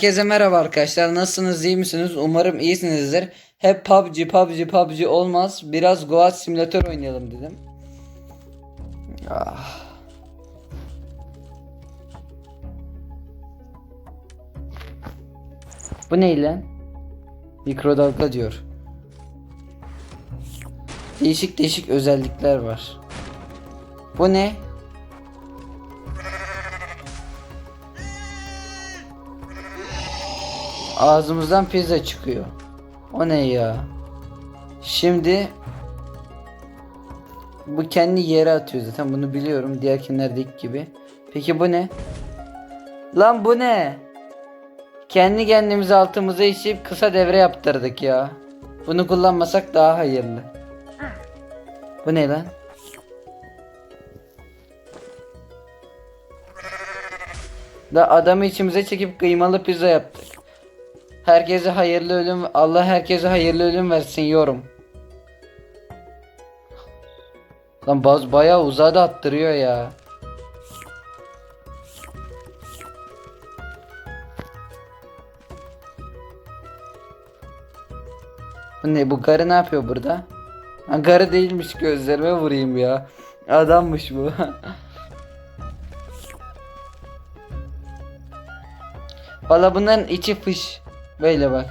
Herkese merhaba arkadaşlar. Nasılsınız? iyi misiniz? Umarım iyisinizdir. Hep PUBG, PUBG, PUBG olmaz. Biraz Goat Simulator oynayalım dedim. Ah. Bu ne lan? Mikrodalga diyor. Değişik değişik özellikler var. Bu ne? Ağzımızdan pizza çıkıyor. O ne ya? Şimdi bu kendi yere atıyor zaten bunu biliyorum diğerkinlerdeki gibi. Peki bu ne? Lan bu ne? Kendi kendimize altımıza işip kısa devre yaptırdık ya. Bunu kullanmasak daha hayırlı. Bu ne lan? Da adamı içimize çekip kıymalı pizza yaptık. Herkese hayırlı ölüm Allah herkese hayırlı ölüm versin yorum. Lan baz bayağı uzağa da attırıyor ya. Ne bu garı ne yapıyor burada? Ha, garı değilmiş gözlerime vurayım ya. Adammış bu. Valla bunların içi fış. Böyle bak.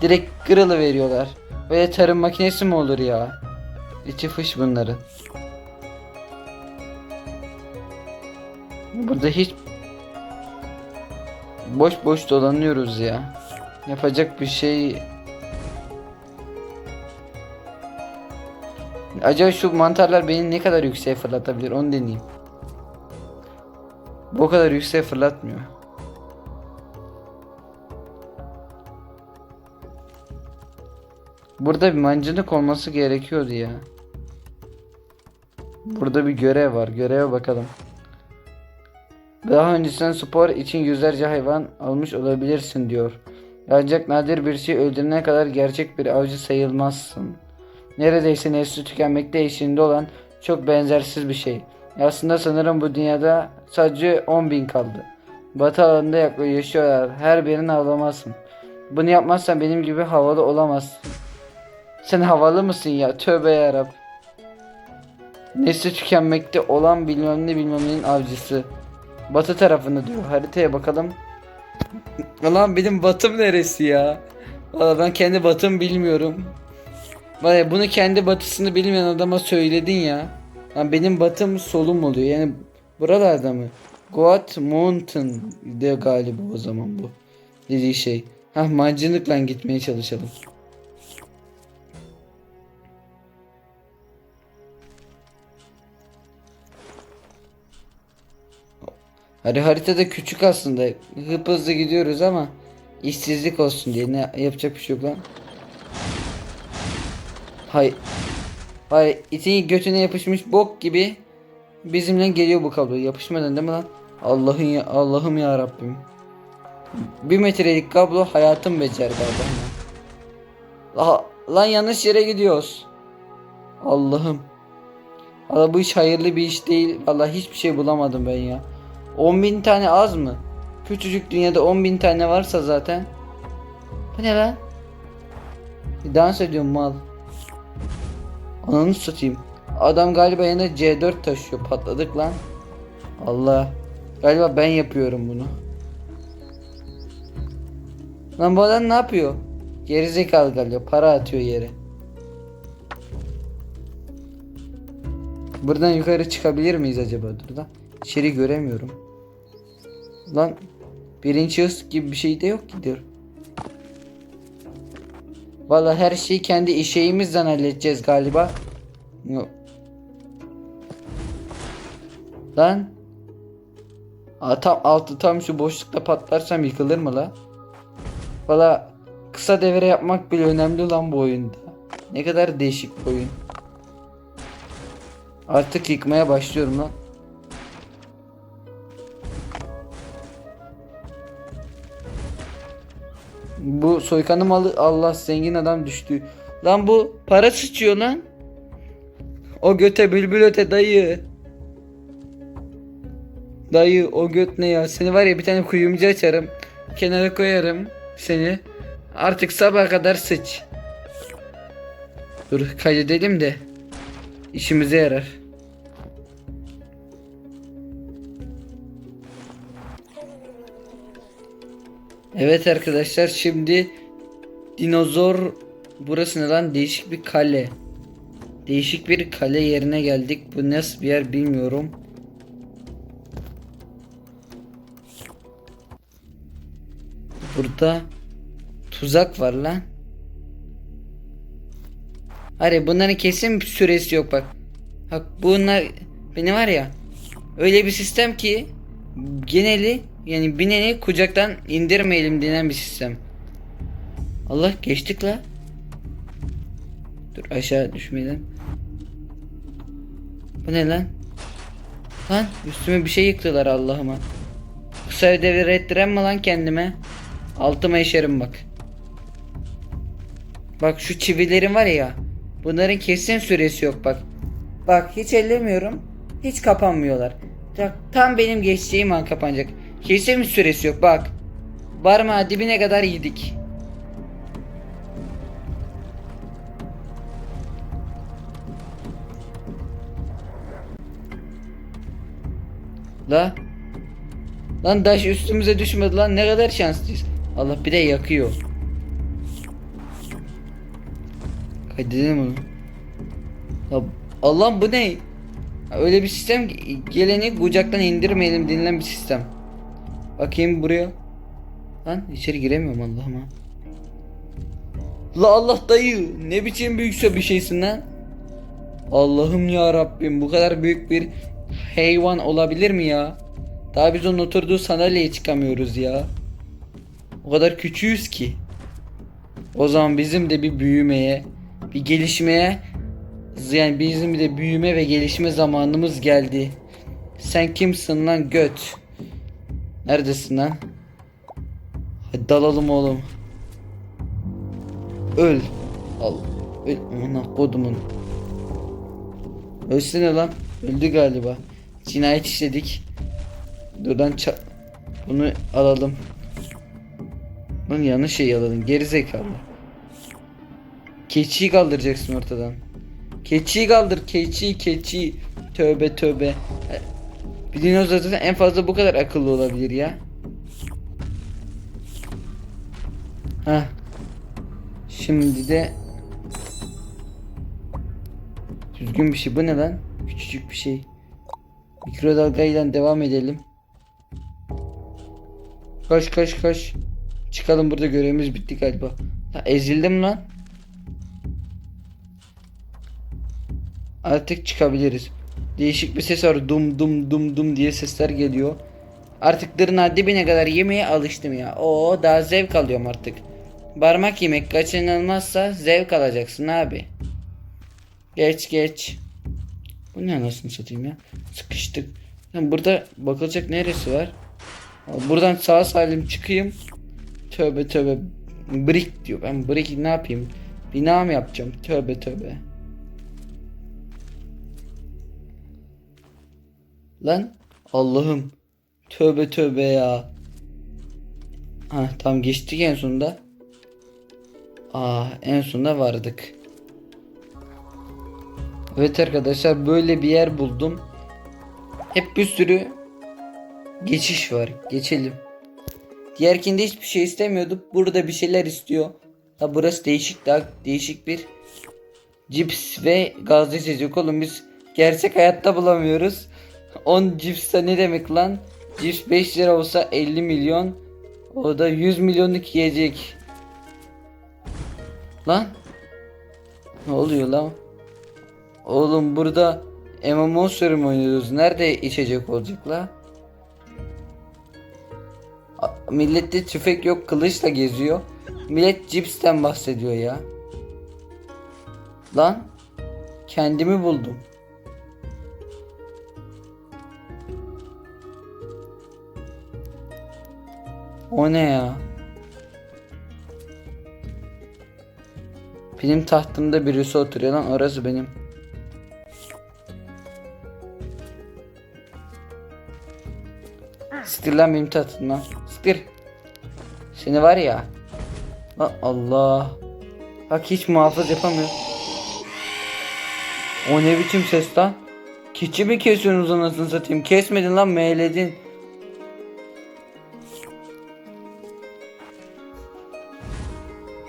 Direkt kırılı veriyorlar. Böyle tarım makinesi mi olur ya? İçi fış bunların. Burada hiç boş boş dolanıyoruz ya. Yapacak bir şey Acaba şu mantarlar beni ne kadar yükseğe fırlatabilir onu deneyeyim. Bu kadar yükseğe fırlatmıyor. Burada bir mancınık olması gerekiyordu ya. Burada bir görev var. Göreve bakalım. Daha öncesinden spor için yüzlerce hayvan almış olabilirsin diyor. Ancak nadir bir şey öldürene kadar gerçek bir avcı sayılmazsın. Neredeyse nesli tükenmekte eşiğinde olan çok benzersiz bir şey. Aslında sanırım bu dünyada sadece 10 bin kaldı. Batı alanında yaklaşık yaşıyorlar. Her birini avlamazsın. Bunu yapmazsan benim gibi havalı olamazsın. Sen havalı mısın ya? Tövbe yarab. Nesli tükenmekte olan bilmem ne bilmem neyin avcısı. Batı tarafında diyor. Haritaya bakalım. Lan benim batım neresi ya? Valla ben kendi batım bilmiyorum. Valla bunu kendi batısını bilmeyen adama söyledin ya. Lan benim batım solum oluyor. Yani buralarda mı? Goat Mountain de galiba o zaman bu. Dediği şey. Hah mancınıkla gitmeye çalışalım. Hani haritada küçük aslında. Hıp hızlı gidiyoruz ama işsizlik olsun diye ne yapacak bir şey yok lan. Hay. Hay itin götüne yapışmış bok gibi bizimle geliyor bu kablo. Yapışmadan değil mi lan? Allah'ın ya Allah'ım ya Rabbim. Bir metrelik kablo hayatım becer galiba. La, lan yanlış yere gidiyoruz. Allah'ım. Valla bu iş hayırlı bir iş değil. Valla hiçbir şey bulamadım ben ya. 10 bin tane az mı? Küçücük dünyada 10 bin tane varsa zaten. Bu ne lan? Bir dans ediyorum mal. Ananı satayım. Adam galiba yanında C4 taşıyor. Patladık lan. Allah. Galiba ben yapıyorum bunu. Lan bu adam ne yapıyor? Gerizekalı galiba. Para atıyor yere. Buradan yukarı çıkabilir miyiz acaba? Dur da. İçeri göremiyorum. Lan birinci hız gibi bir şey de yok ki diyor. Valla her şeyi kendi işeğimizden halledeceğiz galiba. Yok. Lan. Aa, tam altı tam şu boşlukta patlarsam yıkılır mı la? Valla kısa devre yapmak bile önemli lan bu oyunda. Ne kadar değişik bir oyun. Artık yıkmaya başlıyorum lan. Bu soykanı malı Allah zengin adam düştü. Lan bu para sıçıyor lan. O göte bülbül öte dayı. Dayı o göt ne ya? Seni var ya bir tane kuyumcu açarım. Kenara koyarım seni. Artık sabaha kadar sıç. Dur kaydedelim de. işimize yarar. Evet arkadaşlar şimdi dinozor burası ne lan değişik bir kale. Değişik bir kale yerine geldik. Bu nasıl bir yer bilmiyorum. Burada tuzak var lan. Hayır bunların kesin bir süresi yok bak. Bak bunlar beni var ya öyle bir sistem ki geneli yani bineni kucaktan indirmeyelim denen bir sistem. Allah geçtik la. Dur aşağı düşmeyelim. Bu ne lan? Lan üstüme bir şey yıktılar Allah'ıma. Kısa ödevi mi lan kendime? Altıma işerim bak. Bak şu çivilerin var ya. Bunların kesin süresi yok bak. Bak hiç ellemiyorum. Hiç kapanmıyorlar. Tam benim geçeceğim an kapanacak. Kesin bir süresi yok bak. Barma dibine kadar yedik. La. Lan taş üstümüze düşmedi lan ne kadar şanslıyız. Allah bir de yakıyor. Kaydedelim onu. Ya Allah'ım bu ne? Öyle bir sistem geleni kucaktan indirmeyelim denilen bir sistem. Bakayım buraya. Lan içeri giremiyorum Allah'ım ha. La Allah dayı ne biçim büyükse bir şeysin lan. Allah'ım ya Rabbim bu kadar büyük bir hayvan olabilir mi ya? Daha biz onun oturduğu sandalyeye çıkamıyoruz ya. O kadar küçüğüz ki. O zaman bizim de bir büyümeye, bir gelişmeye, yani bizim de büyüme ve gelişme zamanımız geldi. Sen kimsin lan göt? Neredesin lan? Hadi dalalım oğlum. Öl. Al. Öl. Aman kodumun. Ölsene lan. Öldü galiba. Cinayet işledik. Buradan ça bunu alalım. Lan yanlış şey alalım. Geri zekalı. Keçiyi kaldıracaksın ortadan. Keçiyi kaldır. Keçi keçi. Tövbe tövbe. Bir dinozor zaten en fazla bu kadar akıllı olabilir ya. Ha. Şimdi de düzgün bir şey. Bu ne lan? Küçücük bir şey. Mikrodalgayla devam edelim. Koş koş koş. Çıkalım burada görevimiz bitti galiba. Ha, ezildim lan. Artık çıkabiliriz. Değişik bir ses var. Dum dum dum dum diye sesler geliyor. Artık dırnağı dibine kadar yemeye alıştım ya. Oo daha zevk alıyorum artık. Parmak yemek kaçınılmazsa zevk alacaksın abi. Geç geç. Bu ne anasını satayım ya. Sıkıştık. Lan burada bakılacak neresi var? Buradan sağ salim çıkayım. Tövbe tövbe. Brick diyor. Ben brick ne yapayım? Bina mı yapacağım? Tövbe tövbe. Lan Allah'ım. Tövbe tövbe ya. Ha tam geçtik en sonunda. Aa en sonunda vardık. Evet arkadaşlar böyle bir yer buldum. Hep bir sürü geçiş var. Geçelim. Diğerkinde hiçbir şey istemiyorduk. Burada bir şeyler istiyor. Ha burası değişik daha değişik bir cips ve gazlı içecek oğlum biz gerçek hayatta bulamıyoruz. 10 cips ne demek lan? Cips 5 lira olsa 50 milyon. O da 100 milyonluk yiyecek. Lan? Ne oluyor lan? Oğlum burada MMO sürüm oynuyoruz. Nerede içecek olacak la? Millette tüfek yok kılıçla geziyor. Millet cipsten bahsediyor ya. Lan kendimi buldum. O ne ya? Benim tahtımda birisi oturuyor lan orası benim. Siktir lan benim tatlıma. Siktir. Seni var ya. Allah. Bak hiç muhafız yapamıyor. O ne biçim ses lan? Keçi mi kesiyorsunuz anasını satayım? Kesmedin lan meyledin.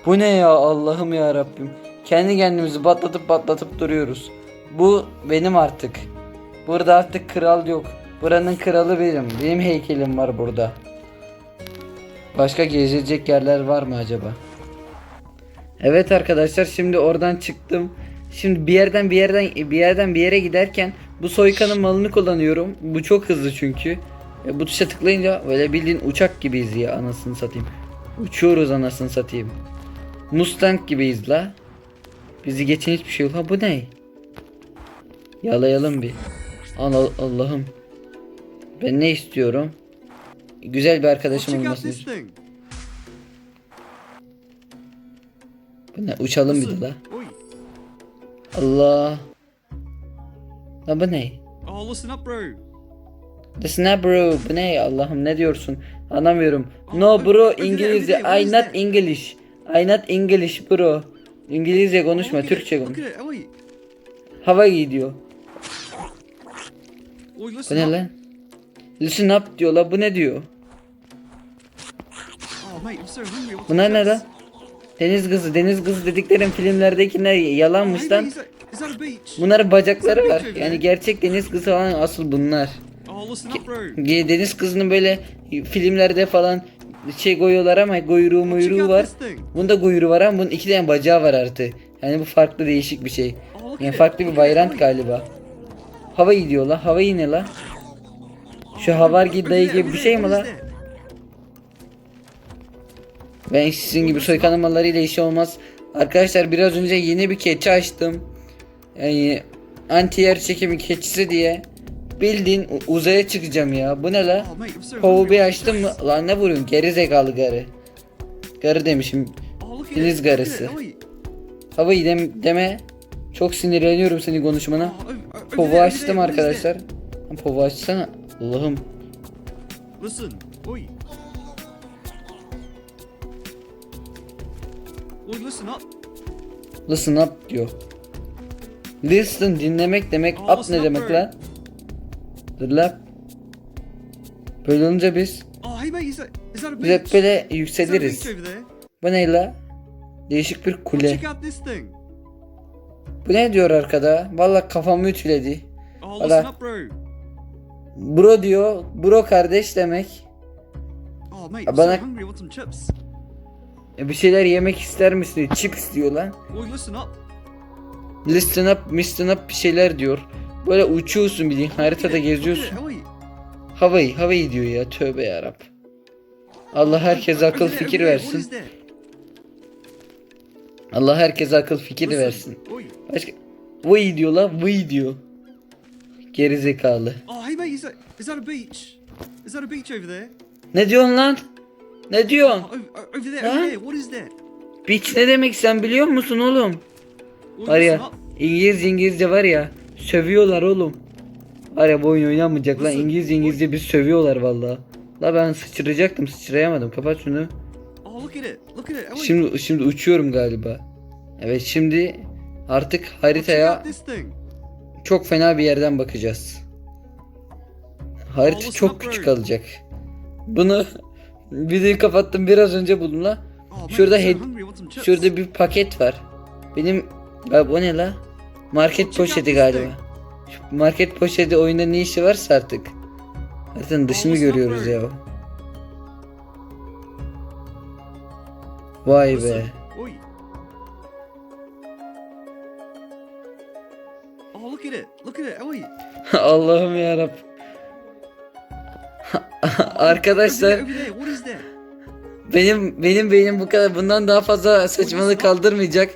Bu ne ya Allah'ım ya Rabbim. Kendi kendimizi patlatıp patlatıp duruyoruz. Bu benim artık. Burada artık kral yok. Buranın kralı benim. Benim heykelim var burada. Başka gezilecek yerler var mı acaba? Evet arkadaşlar şimdi oradan çıktım. Şimdi bir yerden bir yerden bir yerden bir yere giderken bu soykanın malını kullanıyorum. Bu çok hızlı çünkü. E, bu tuşa tıklayınca böyle bildiğin uçak gibiyiz ya anasını satayım. Uçuyoruz anasını satayım. Mustang gibiyiz la. Bizi geçen hiçbir şey yok. Ha bu ne? Yalayalım bir. Allah Allah'ım. Ben ne istiyorum? Güzel bir arkadaşım olmasını istiyorum. Bu ne? Uçalım bir de la. Allah. La bu ne? Oh, listen up, bro. Listen up bro. Bu ne? Allah'ım ne diyorsun? Anlamıyorum. No bro İngilizce. I not English. I not English bro. İngilizce konuşma. At Türkçe konuş. Oi. Hava gidiyor. Oi, Bu listen ne up. lan? Listen up diyor la. Bu ne diyor? Oh, mate, so Bunlar the ne lan? Deniz kızı. Deniz kızı dediklerim filmlerdekiler Oh, yalanmış lan. Bunların bacakları var. Yani gerçek deniz kızı falan asıl bunlar. Oh. Ge- Deniz kızının böyle filmlerde falan şey koyuyorlar ama kuyruğu muyruğu var. Bunda kuyruğu var ama bunun iki tane bacağı var artı. Yani bu farklı değişik bir şey. Yani farklı bir Oi. galiba. Hava gidiyor la. Hava yine la. Şu havar dayı gibi bir şey mi la? Ben sizin gibi soykan mallarıyla işi olmaz. Arkadaşlar biraz önce yeni bir keçi açtım. Yani anti yer çekimi keçisi diye. Bildiğin u- uzaya çıkacağım ya. Bu ne la? Kovu bir açtım mı? Lan ne vuruyorsun? Geri zekalı garı. Garı demişim. Deniz garısı. it. Oi. Hava iyi dem- deme. Çok sinirleniyorum senin konuşmana. Over açtım arkadaşlar. Lan Povu açsana. Allah'ım. Listen. Oi, listen up. Listen up diyor. Listen dinlemek demek. Up ne demek lan? Dur lan. Böyle olunca biz biz hep böyle yükseliriz. Bu ne la? Değişik bir kule. Bu ne diyor arkada? Vallahi kafamı ütüledi. Valla. bro. Diyor. Bro kardeş demek. Bana-. E, bir şeyler yemek ister misin? Chips diyor lan. Listen up, listen up bir şeyler diyor. Böyle uçuyorsun bildiğin haritada geziyorsun. Havayı, havayı diyor ya. Tövbe yarab. Allah herkese akıl fikir versin. Allah herkese akıl fikir versin. Başka vıy diyor la vıy diyor. Geri zekalı. Oh, hey, mate, is that, is that a beach? Is that a beach over there? Ne diyorsun lan? Ne diyorsun? Oh, over, over there, Huh? over there. What is that? Bitch ne demek sen biliyor musun oğlum? Var ya. İngiliz İngilizce var ya sövüyorlar oğlum. Var ya bu oyun oynamayacak lan Nasıl? İngiliz İngilizce bir sövüyorlar vallahi. La ben sıçrayacaktım sıçrayamadım kapat şunu. Şimdi şimdi uçuyorum galiba. Evet şimdi artık haritaya çok fena bir yerden bakacağız. Harita çok küçük kalacak. Bunu videoyu kapattım biraz önce buldum la. Şurada. Şurada bir paket var. Benim ya bu ne la? Market poşeti galiba. Şu market poşeti oyunda ne işi varsa artık. Haritanın dışını görüyoruz ya. Vay be. Listen. Oi. Look at it. Look at it. Oi. Allah'ım ya Arkadaşlar is that? benim benim beynim bu kadar bundan daha fazla saçmalık kaldırmayacak.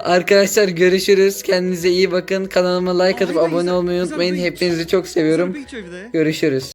Arkadaşlar görüşürüz. Kendinize iyi bakın. Kanalıma like atıp abone olmayı unutmayın. Hepinizi çok that a seviyorum. Görüşürüz.